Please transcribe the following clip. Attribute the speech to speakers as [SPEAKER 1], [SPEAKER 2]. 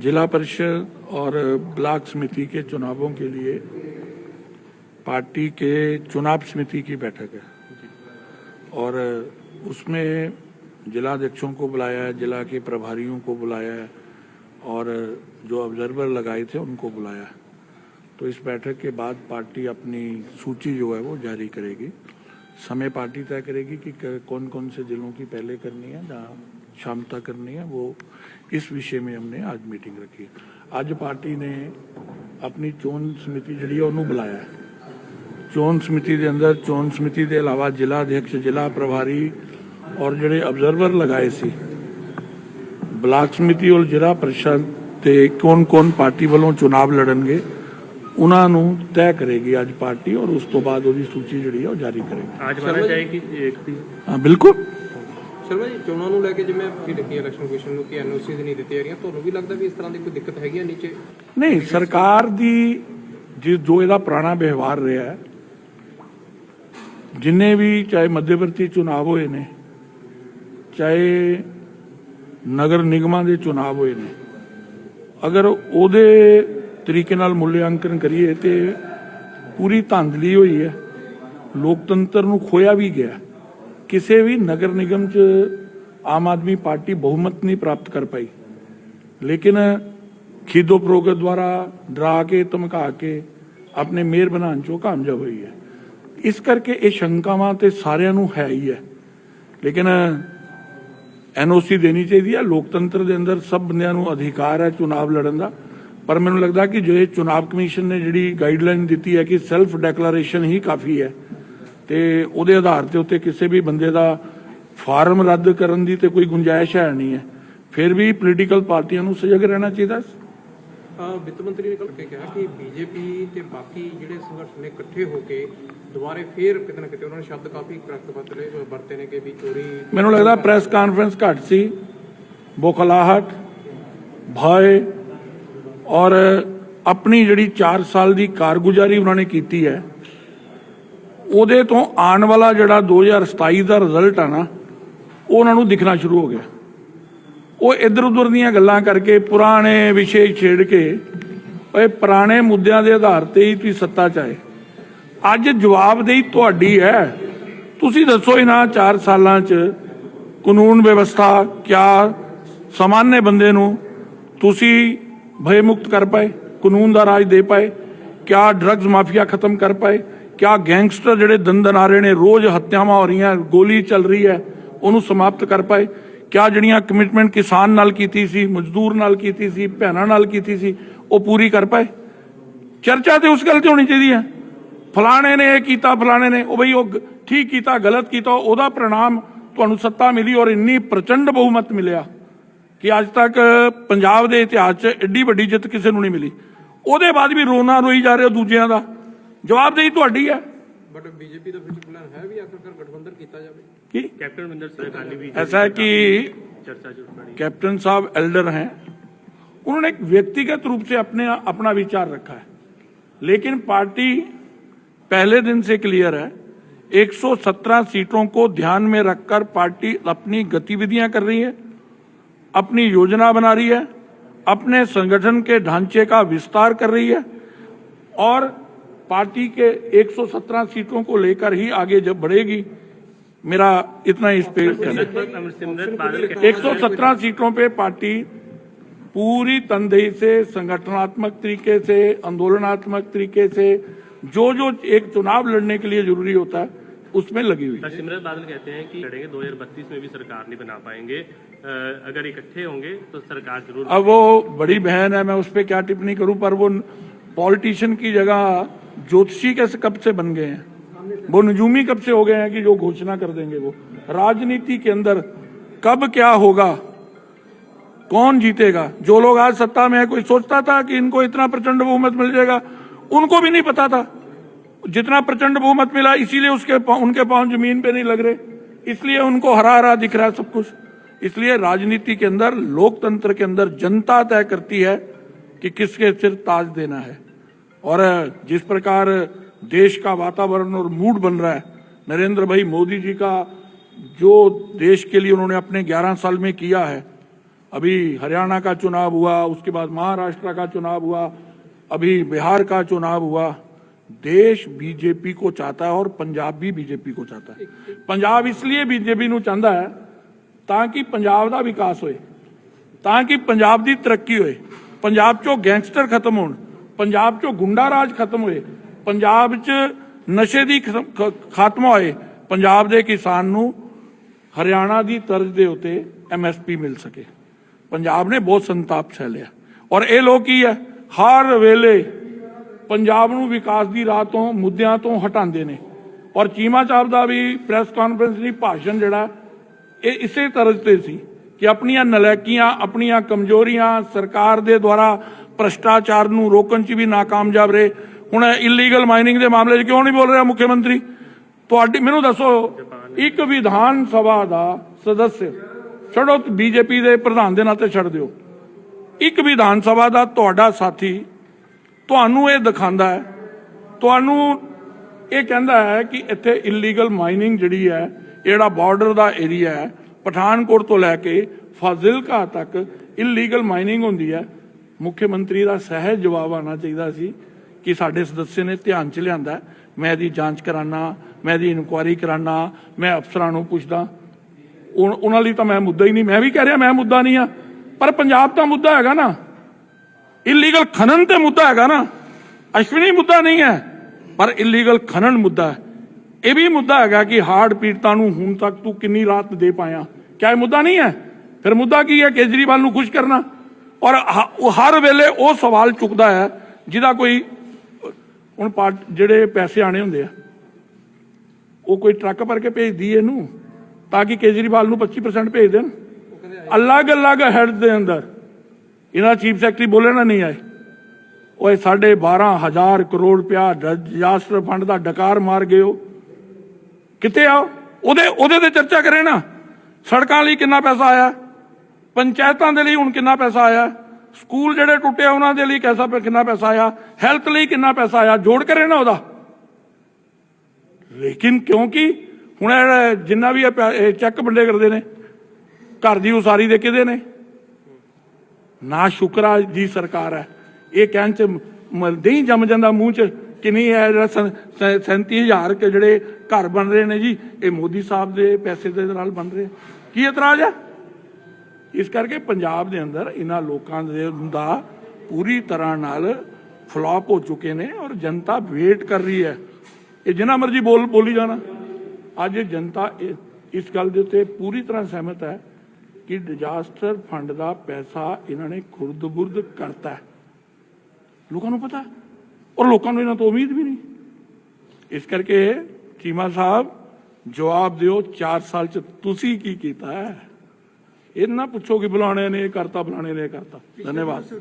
[SPEAKER 1] जिला परिषद और ब्लॉक समिति के चुनावों के लिए पार्टी के चुनाव समिति की बैठक है। और उसमें जिला अध्यक्षों को बुलाया है, जिला के प्रभारियों को बुलाया है और जो ऑब्जर्वर लगाए थे उनको बुलाया है। तो इस बैठक के बाद पार्टी अपनी सूची जो है वो जारी करेगी। समय पार्टी तय करेगी कि कौन कौन से जिलों की पहले करनी है, जहाँ क्षमता करनी है वो इस विषय में हमने आज मीटिंग रखी है ਅੱਜ ਪਾਰਟੀ ਨੇ ਆਪਣੀ ਚੋਣ ਸਮਿਤੀ ਜਿਹੜੀ ਆ ਉਹਨੂੰ ਬੁਲਾਇਆ ਹੈ ਚੋਣ ਸਮਿਤੀ ਦੇ ਅੰਦਰ ਚੋਣ ਸਮਿਤੀ ਦੇ ਇਲਾਵਾ ਜ਼ਿਲ੍ਹਾ ਅਧਿਕਸ਼ ਜ਼ਿਲ੍ਹਾ ਪ੍ਰਭਾਰੀ ਔਰ ਜਿਹੜੇ ਅਬਜ਼ਰਵਰ ਲਗਾਏ ਸੀ ਬਲਾਕ ਸਮਿਤੀ ਔਰ ਜ਼ਿਲ੍ਹਾ ਪ੍ਰੀਸ਼ਦ ਤੇ ਕੌਣ-ਕੌਣ ਪਾਰਟੀ ਵੱਲੋਂ ਚੁਣਾਵ ਲੜਨਗੇ ਉਹਨਾਂ ਨੂੰ ਤੈਅ ਕਰੇਗੀ ਅੱਜ ਪਾਰਟੀ ਔਰ ਉਸ ਤੋਂ ਬਾਅਦ ਉਹਦੀ ਸੂਚੀ ਜਿਹੜੀ ਆ ਉਹ ਜਾਰੀ ਕਰੇਗੀ
[SPEAKER 2] आज माना जाए कि एक थी
[SPEAKER 1] ਹਾਂ ਬਿਲਕੁਲ
[SPEAKER 3] ਸ਼ਰਮਾ ਜੀ? ਚੋਣਾਂ ਨੂੰ ਲੈ ਕੇ ਜਿਵੇਂ ਫਿਰ ਰੱਖੀ ਇਲੈਕਸ਼ਨ ਕਮਿਸ਼ਨ ਨੂੰ ਕਿ ਐਨਓਸੀ ਨਹੀਂ ਦਿੱਤੀ ਜਾ ਰਹੀਆਂ, ਤੁਹਾਨੂੰ ਵੀ ਲੱਗਦਾ ਵੀ ਇਸ ਤਰ੍ਹਾਂ ਦੀ ਕੋਈ ਦਿੱਕਤ ਹੈਗੀ ਆ ਨੀਚੇ?
[SPEAKER 1] ਨਹੀਂ, ਸਰਕਾਰ ਦੀ ਜਿਸ ਜੋ ਇਹਦਾ ਪੁਰਾਣਾ ਵਿਵਹਾਰ ਰਿਹਾ ਹੈ, ਜਿੰਨੇ ਵੀ ਚਾਹੇ ਮੱਧਵਰਤੀ ਚੁਣਾਵ ਹੋਏ ਨੇ, ਚਾਹੇ ਨਗਰ ਨਿਗਮਾਂ ਦੇ ਚੁਣਾਵ ਹੋਏ ਨੇ, ਅਗਰ ਉਹਦੇ ਤਰੀਕੇ ਨਾਲ ਮੁੱਲਿਆਂਕਨ ਕਰੀਏ ਤੇ ਪੂਰੀ ਧਾਂਦਲੀ ਹੋਈ ਹੈ, ਲੋਕਤੰਤਰ ਨੂੰ ਖੋਇਆ ਵੀ ਗਿਆ ਕਿਸੇ ਵੀ ਨਗਰ ਨਿਗਮ ਚ ਆਮ ਆਦਮੀ ਪਾਰਟੀ ਬਹੁਮਤ ਨਹੀਂ ਪ੍ਰਾਪਤ ਕਰ ਪਾਈ। ਲੇਕਿਨ ਖੀਦੋ ਪ੍ਰੋਗਤ ਦੁਆਰਾ ਡਰਾ ਕੇ, ਧਮਕਾ ਕੇ ਆਪਣੇ ਮੇਅਰ ਬਣਾਉਣ ਚੋਂ ਕਾਮਯਾਬ ਹੋਈ ਹੈ। ਇਸ ਕਰਕੇ ਇਹ ਸ਼ੰਕਾਵਾਂ ਤੇ ਸਾਰਿਆਂ ਨੂੰ ਹੈ ਹੀ ਹੈ। ਲੇਕਿਨ ਐਨਓਸੀ ਦੇਣੀ ਚਾਹੀਦੀ ਹੈ, ਲੋਕਤੰਤਰ ਦੇ ਅੰਦਰ ਸਭ ਬੰਦਿਆਂ ਨੂੰ ਅਧਿਕਾਰ ਹੈ ਚੁਣਾਵ ਲੜਨ ਦਾ। ਪਰ ਮੈਨੂੰ ਲੱਗਦਾ ਕਿ ਜੋ ਇਹ ਚੁਣਾਵ ਕਮਿਸ਼ਨ ਨੇ ਜਿਹੜੀ ਗਾਈਡਲਾਈਨ ਦਿੱਤੀ ਹੈ ਕਿ ਸੈਲਫ ਡੈਕਲੇਰੇਸ਼ਨ ਹੀ ਕਾਫੀ ਹੈ ਤੇ ਉਹਦੇ ਆਧਾਰ ਤੇ ਉੱਤੇ ਕਿਸੇ ਵੀ ਬੰਦੇ ਦਾ ਫਾਰਮ ਰੱਦ ਕਰਨ ਦੀ ਤੇ ਕੋਈ ਗੁੰਜਾਇਸ਼ ਹੈ ਨਹੀਂ ਹੈ। ਫਿਰ ਵੀ ਪੋਲੀਟੀਕਲ ਪਾਰਟੀਆਂ ਨੂੰ ਸਜਗ ਰਹਿਣਾ ਚਾਹੀਦਾ
[SPEAKER 3] ਵਿੱਤ ਮੰਤਰੀ ਨੇ ਕੱਲ ਕੇ ਕਿਹਾ ਕਿ ਬੀਜੇਪੀ ਤੇ ਬਾਕੀ ਜਿਹੜੇ ਸੰਗਠਨ ਨੇ ਇਕੱਠੇ ਹੋ ਕੇ ਦੁਬਾਰੇ ਫੇਰ ਕਿਤੇ ਨਾ ਕਿਤੇ ਉਹਨਾਂ ਨੇ ਸ਼ਬਦ ਕਾਫੀ ਕਰਕ ਬਦਲੇ ਵਰਤੇ ਨੇ ਕਿ ਵੀ ਚੋਰੀ
[SPEAKER 1] ਮੈਨੂੰ ਲੱਗਦਾ ਪ੍ਰੈਸ ਕਾਨਫਰੰਸ ਘੱਟ ਸੀ। ਬੋਖਲਾਹਟ ਭय ਔਰ ਆਪਣੀ ਜਿਹੜੀ 4 ਸਾਲ ਦੀ ਕਾਰਗੁਜ਼ਾਰੀ ਉਹਨਾਂ ਨੇ ਕੀਤੀ ਹੈ ਉਹਦੇ ਤੋਂ ਆਉਣ ਵਾਲਾ ਜਿਹੜਾ 2027 ਦਾ ਰਿਜ਼ਲਟ ਆ ਨਾ ਉਹ ਉਹਨਾਂ ਨੂੰ ਦਿਖਣਾ ਸ਼ੁਰੂ ਹੋ ਗਿਆ। ਉਹ ਇੱਧਰ ਉੱਧਰ ਦੀਆਂ ਗੱਲਾਂ ਕਰਕੇ ਪੁਰਾਣੇ ਵਿਸ਼ੇ ਛੇੜ ਕੇ, ਓਏ ਪੁਰਾਣੇ ਮੁੱਦਿਆਂ ਦੇ ਆਧਾਰ ਤੇ ਹੀ ਤੁਸੀਂ ਸੱਤਾ 'ਚ ਆਏ। ਅੱਜ ਜਵਾਬਦੇਹੀ ਤੁਹਾਡੀ ਹੈ। ਤੁਸੀਂ ਦੱਸੋ ਇਹਨਾਂ 4 ਸਾਲਾਂ 'ਚ ਕਾਨੂੰਨ ਵਿਵਸਥਾ ਕਿਆ ਸਾਮਾਨਯ ਬੰਦੇ ਨੂੰ ਤੁਸੀਂ ਭੈ ਮੁਕਤ ਕਰ ਪਾਏ, ਕਾਨੂੰਨ ਦਾ ਰਾਜ ਦੇ ਪਾਏ। ਕਿਆ ਡਰੱਗਸ ਮਾਫੀਆ ਖਤਮ ਕਰ ਪਾਏ, ਕਿਆ ਗੈਂਗਸਟਰ ਜਿਹੜੇ ਦੰਦਨ ਆ ਰਹੇ ਨੇ, ਰੋਜ਼ ਹੱਤਿਆਵਾਂ ਹੋ ਰਹੀਆਂ, ਗੋਲੀ ਚੱਲ ਰਹੀ ਹੈ, ਉਹਨੂੰ ਸਮਾਪਤ ਕਰ ਪਾਏ। ਕਿਆ ਜਿਹੜੀਆਂ ਕਮਿਟਮੈਂਟ ਕਿਸਾਨ ਨਾਲ ਕੀਤੀ ਸੀ, ਮਜ਼ਦੂਰ ਨਾਲ ਕੀਤੀ ਸੀ, ਭੈਣਾਂ ਨਾਲ ਕੀਤੀ ਸੀ, ਉਹ ਪੂਰੀ ਕਰ ਪਾਏ? ਚਰਚਾ ਤੇ ਉਸ ਗੱਲ ਤੇ ਹੋਣੀ ਚਾਹੀਦੀ ਹੈ। ਫਲਾਣੇ ਨੇ ਇਹ ਕੀਤਾ, ਫਲਾਣੇ ਨੇ, ਉਹ ਬਈ ਉਹ ਠੀਕ ਕੀਤਾ, ਗਲਤ ਕੀਤਾ, ਉਹਦਾ ਪ੍ਰਣਾਮ ਤੁਹਾਨੂੰ ਸੱਤਾ ਮਿਲੀ ਔਰ ਇੰਨੀ ਪ੍ਰਚੰਡ ਬਹੁਮਤ ਮਿਲਿਆ ਕਿ ਅੱਜ ਤੱਕ ਪੰਜਾਬ ਦੇ ਇਤਿਹਾਸ 'ਚ ਐਡੀ ਵੱਡੀ ਜਿੱਤ ਕਿਸੇ ਨੂੰ ਨਹੀਂ ਮਿਲੀ। ਉਹਦੇ ਬਾਅਦ ਵੀ ਰੋਣਾ ਰੋਈ ਜਾ ਰਹੇ ਹੋ ਦੂਜਿਆਂ ਦਾ ਜਵਾਬਦੇਹੀ ਤੁਹਾਡੀ ਹੈ
[SPEAKER 3] but BJP the future plan ਹੈ ਵੀ ਆਖਰਕਾਰ ਗਠਬੰਧਨ ਕੀਤਾ ਜਾਵੇ
[SPEAKER 1] ਕਿ
[SPEAKER 2] कैप्टन अमरिंदर सिंह अकाली भी
[SPEAKER 1] ऐसा है कि
[SPEAKER 2] चर्चा जो पड़ी
[SPEAKER 1] कैप्टन साहब एल्डर हैं उन्होंने एक व्यक्तिगत रूप से अपने अपना विचार रखा है लेकिन पार्टी पहले दिन से क्लियर है 117 सीटों को ध्यान में रखकर पार्टी अपनी गतिविधियां कर रही है अपनी योजना बना रही है अपने संगठन के ढांचे का विस्तार कर रही है और पार्टी के 117 सीटों को लेकर ही आगे जब बढ़ेगी मेरा इतना इस पे कहना है।
[SPEAKER 2] अमरसिमरत बादल के
[SPEAKER 1] 117 सीटों पे पार्टी पूरी तनदेही से संगठनात्मक तरीके से आंदोलनात्मक तरीके से जो जो एक चुनाव लड़ने के लिए ज़रूरी होता है उसमें लगी हुई है।
[SPEAKER 2] सिमरत बादल कहते हैं कि लड़ेंगे। 2032 में भी सरकार नहीं बना पाएँगे। अगर इकट्ठे होंगे तो सरकार ज़रूर
[SPEAKER 1] अब वो बड़ी बहन है मैं उस पर क्या टिप्पणी करूँ? पर वो पॉलिटिशियन की जगह ज्योतिषी कैसे कब से बन गए हैं? वो नजूमी कब से हो गए हैं कि जो घोषणा कर देंगे वो? राजनीति के अंदर कब क्या होगा? कौन जीतेगा? जो लोग आज सत्ता में है कोई सोचता था कि इनको इतना प्रचंड बहुमत मिल जाएगा? उनको भी नहीं पता था। जितना प्रचंड बहुमत मिला, इसीलिए उसके उनके पाँव ज़मीन पे नहीं लग रहे। इसलिए उनको हरा हरा दिख रहा है सब कुछ। इसलिए राजनीति के अंदर, लोकतंत्र के अंदर जनता तय करती है कि किसके सिर ताज देना है। और, जिस प्रकार देश का वातावरण और मूड बन रहा है, नरेंद्र भाई मोदी जी का, जो देश के लिए उन्होंने अपने 11 साल में किया है। अभी हरियाणा का चुनाव हुआ, उसके बाद महाराष्ट्र का चुनाव हुआ, अभी बिहार का चुनाव हुआ। देश बीजेपी को चाहता है और पंजाब भी बीजेपी को चाहता है पंजाब इसलिए बीजेपी ਨੂੰ ਚਾਹੁੰਦਾ ਹੈ ਤਾਂ ਕਿ ਪੰਜਾਬ ਦਾ ਵਿਕਾਸ ਹੋਏ ਤਾਂ ਕਿ ਪੰਜਾਬ ਦੀ ਤਰੱਕੀ ਹੋਏ ਪੰਜਾਬ ਚੋਂ ਗੈਂਗਸਟਰ ਖਤਮ ਹੋਣ ਪੰਜਾਬ ਚੋਂ ਗੁੰਡਾ ਰਾਜ ਖਤਮ ਹੋਏ ਪੰਜਾਬ 'ਚ ਨਸ਼ੇ ਦੀ ਖਤਮ- ਖ- ਖਾਤਮਾ ਹੋਏ ਪੰਜਾਬ ਦੇ ਕਿਸਾਨ ਨੂੰ ਹਰਿਆਣਾ ਦੀ ਤਰਜ਼ ਦੇ ਉੱਤੇ ਐਮਐਸਪੀ ਮਿਲ ਸਕੇ ਪੰਜਾਬ ਨੇ ਬਹੁਤ ਸੰਤਾਪ ਸਹਿਲਿਆ ਔਰ ਇਹ ਲੋਕ ਕੀ ਹੈ ਹਰ ਵੇਲੇ ਪੰਜਾਬ ਨੂੰ ਵਿਕਾਸ ਦੀ ਰਾਹ ਤੋਂ, ਮੁੱਦਿਆਂ ਤੋਂ ਹਟਾਉਂਦੇ ਨੇ। ਔਰ ਚੀਮਾ ਸਾਹਿਬ ਦਾ ਵੀ ਪ੍ਰੈਸ ਕਾਨਫਰੰਸ ਦੀ ਭਾਸ਼ਣ ਜਿਹੜਾ, ਇਹ ਇਸੇ ਤਰ੍ਹਾਂ ਤੇ ਸੀ ਕਿ ਆਪਣੀਆਂ ਨਲਾਇਕੀਆਂ ਆਪਣੀਆਂ ਕਮਜ਼ੋਰੀਆਂ ਸਰਕਾਰ ਦੇ ਦੁਆਰਾ ਭ੍ਰਸ਼ਟਾਚਾਰ ਨੂੰ ਰੋਕਣ 'ਚ ਵੀ ਨਾਕਾਮਯਾਬ ਰਹੇ। ਹੁਣ ਇਲੀਗਲ ਮਾਈਨਿੰਗ ਦੇ ਮਾਮਲੇ 'ਚ ਕਿਉਂ ਨਹੀਂ ਬੋਲ ਰਿਹਾ ਮੁੱਖ ਮੰਤਰੀ? ਤੁਹਾਡੀ, ਮੈਨੂੰ ਦੱਸੋ, ਇੱਕ ਵਿਧਾਨ ਸਭਾ ਦਾ ਸਦੱਸਿਆ ਛੱਡੋ, ਬੀਜੇਪੀ ਦੇ ਪ੍ਰਧਾਨ ਦੇ ਨਾਤੇ ਛੱਡ ਦਿਓ। ਇੱਕ ਵਿਧਾਨ ਸਭਾ ਦਾ ਤੁਹਾਡਾ ਸਾਥੀ ਤੁਹਾਨੂੰ ਇਹ ਦਿਖਾਉਂਦਾ ਹੈ। ਤੁਹਾਨੂੰ ਇਹ ਕਹਿੰਦਾ ਹੈ ਕਿ ਇੱਥੇ ਇਲੀਗਲ ਮਾਈਨਿੰਗ ਜਿਹੜੀ ਹੈ, ਜਿਹੜਾ ਬਾਰਡਰ ਦਾ ਏਰੀਆ ਹੈ, ਪਠਾਨਕੋਟ ਤੋਂ ਲੈ ਕੇ ਫਾਜ਼ਿਲਕਾ ਤੱਕ ਇਲੀਗਲ ਮਾਈਨਿੰਗ ਹੁੰਦੀ ਹੈ। ਮੁੱਖ ਮੰਤਰੀ ਦਾ ਸਹਿਜ ਜਵਾਬ ਆਉਣਾ ਚਾਹੀਦਾ ਸੀ ਕਿ ਸਾਡੇ ਸਦੱਸਿਆ ਨੇ ਧਿਆਨ ਚ ਲਿਆਂਦਾ ਮੈਂ ਇਹਦੀ ਜਾਂਚ ਕਰਾਨਾ, ਮੈਂ ਇਹਦੀ ਇਨਕੁਆਇਰੀ ਕਰਾਨਾ, ਮੈਂ ਅਫਸਰਾਂ ਨੂੰ ਪੁੱਛਦਾ। ਉਨ- ਉਹਨਾਂ ਲਈ ਤਾਂ ਮੈਂ ਮੁੱਦਾ ਹੀ ਨਹੀਂ, ਮੈਂ ਵੀ ਕਹਿ ਰਿਹਾ ਮੈਂ ਮੁੱਦਾ ਨਹੀਂ ਆ ਪਰ ਪੰਜਾਬ ਤਾਂ ਮੁੱਦਾ ਹੈਗਾ ਨਾ। ਇਲੀਗਲ ਖਨਨ ਤੇ ਮੁੱਦਾ ਹੈਗਾ ਨਾ। ਅਸ਼ਵਨੀ ਮੁੱਦਾ ਨਹੀਂ ਹੈ ਪਰ ਇਲੀਗਲ ਖਨਨ ਮੁੱਦਾ ਹੈ। ਇਹ ਵੀ ਮੁੱਦਾ ਹੈਗਾ ਕਿ ਹਾਰਡ ਪੀੜਤਾਂ ਨੂੰ ਹੁਣ ਤੱਕ ਤੂੰ ਕਿੰਨੀ ਰਾਤ ਦੇ ਪਾਇਆ। ਕਿਆ ਇਹ ਮੁੱਦਾ ਨਹੀਂ ਹੈ? ਫਿਰ ਮੁੱਦਾ ਕੀ ਹੈ? ਕੇਜਰੀਵਾਲ ਨੂੰ ਖੁਸ਼ ਕਰਨਾ। ਔਰ ਹਰ ਵੇਲੇ ਉਹ ਸਵਾਲ ਚੁੱਕਦਾ ਹੈ ਜਿਹਦਾ ਕੋਈ ਹੁਣ ਜਿਹੜੇ ਪੈਸੇ ਆਣੇ ਹੁੰਦੇ ਆ ਉਹ ਕੋਈ ਟਰੱਕ ਭਰ ਕੇ ਭੇਜਦੀ ਇਹਨੂੰ ਤਾਂ ਕਿ ਕੇਜਰੀਵਾਲ ਨੂੰ 25% ਭੇਜ ਦੇਣ। ਅਲੱਗ-ਅਲੱਗ ਹੈਡ ਦੇ ਅੰਦਰ। ਇਹਨਾਂ ਚੀਫ ਸੈਕਟਰੀ ਬੋਲੇ ਨਾ ਨਹੀਂ ਆਏ। ਓਏ ਸਾਢੇ 12000 ਕਰੋੜ ਰੁਪਇਆ ਡਿਜ਼ਾਸਟਰ ਫੰਡ ਦਾ ਡਕਾਰ ਮਾਰ ਗਏ ਹੋ ਕਿੱਥੇ ਆਓ ਉਹਦੇ ਉਹਦੇ ਤੇ ਚਰਚਾ ਕਰੇ ਨਾ। ਸੜਕਾਂ ਲਈ ਕਿੰਨਾ ਪੈਸਾ ਆਇਆ? ਪੰਚਾਇਤਾਂ ਦੇ ਲਈ ਹੁਣ ਕਿੰਨਾ ਪੈਸਾ ਆਇਆ? ਸਕੂਲ ਜਿਹੜੇ ਟੁੱਟੇ ਉਹਨਾਂ ਦੇ ਲਈ ਕੈਸਾ ਕਿੰਨਾ ਪੈਸਾ ਆਇਆ? ਹੈਲਥ ਲਈ ਕਿੰਨਾ ਪੈਸਾ ਆਇਆ? ਜੋੜ ਕਰੇ ਨਾ ਉਹਦਾ। ਲੇਕਿਨ ਕਿਉਂਕਿ ਹੁਣ ਜਿੰਨਾ ਵੀ ਇਹ ਪੈ- ਇਹ ਚੈੱਕ ਵੰਡੇ ਕਰਦੇ ਨੇ, ਘਰ ਦੀ ਉਸਾਰੀ ਦੇ ਕਿਹਦੇ ਨੇ। ਨਾ ਸ਼ੁਕਰਾ ਜੀ ਸਰਕਾਰ ਹੈ। ਇਹ ਕਹਿਣ ਚ ਮਲਦੇ ਜੰਮ ਜਾਂਦਾ ਮੂੰਹ ਚ ਕਿ ਨਹੀਂ, ਇਹ ਜਿਹੜਾ ਸੰ- ਸੈ- 37000 ਕੇ ਜਿਹੜੇ ਘਰ ਬਣ ਰਹੇ ਨੇ ਜੀ, ਇਹ ਮੋਦੀ ਸਾਹਿਬ ਦੇ ਪੈਸੇ ਦੇ ਨਾਲ ਬਣ ਰਹੇ। ਕੀ ਇਤਰਾਜ਼ ਹੈ? ਇਸ ਕਰਕੇ ਪੰਜਾਬ ਦੇ ਅੰਦਰ ਇਹਨਾਂ ਲੋਕਾਂ ਦੇ ਦਾ ਪੂਰੀ ਤਰ੍ਹਾਂ ਨਾਲ ਫਲॉप ਹੋ ਚੁੱਕੇ ਨੇ ਔਰ ਜਨਤਾ ਵੇਟ ਕਰ ਰਹੀ ਹੈ। ਇਹ ਜਿੰਨਾ ਮਰਜ਼ੀ ਬੋਲ, ਬੋਲੀ ਜਾਣਾ। ਅੱਜ ਜਨਤਾ ਇਸ ਗੱਲ ਦੇ ਉੱਤੇ ਪੂਰੀ ਤਰ੍ਹਾਂ ਸਹਿਮਤ ਹੈ ਕਿ ਡਿਜ਼ਾਸਟਰ ਫੰਡ ਦਾ ਪੈਸਾ ਇਹਨਾਂ ਨੇ ਖੁਰਦ-ਬੁਰਦ ਕਰਤਾ ਲੋਕਾਂ ਨੂੰ ਪਤਾ ਔਰ ਲੋਕਾਂ ਨੂੰ ਇਹਨਾਂ ਤੋਂ ਉਮੀਦ ਵੀ ਨਹੀਂ। ਇਸ ਕਰਕੇ ਚੀਮਾ ਸਾਹਿਬ, ਜਵਾਬ ਦਿਓ 4 ਸਾਲ ਚ ਤੁਸੀਂ ਕੀ ਕੀਤਾ ਹੈ? ਇਹ ਨਾ ਪੁੱਛੋ ਕਿ ਬੁਲਾਣੇ ਨੇ, ਇਹ ਕਰਤਾ, ਬੁਲਾਣੇ ਨੇ, ਇਹ ਕਰਤਾ। ਧੰਨਵਾਦ।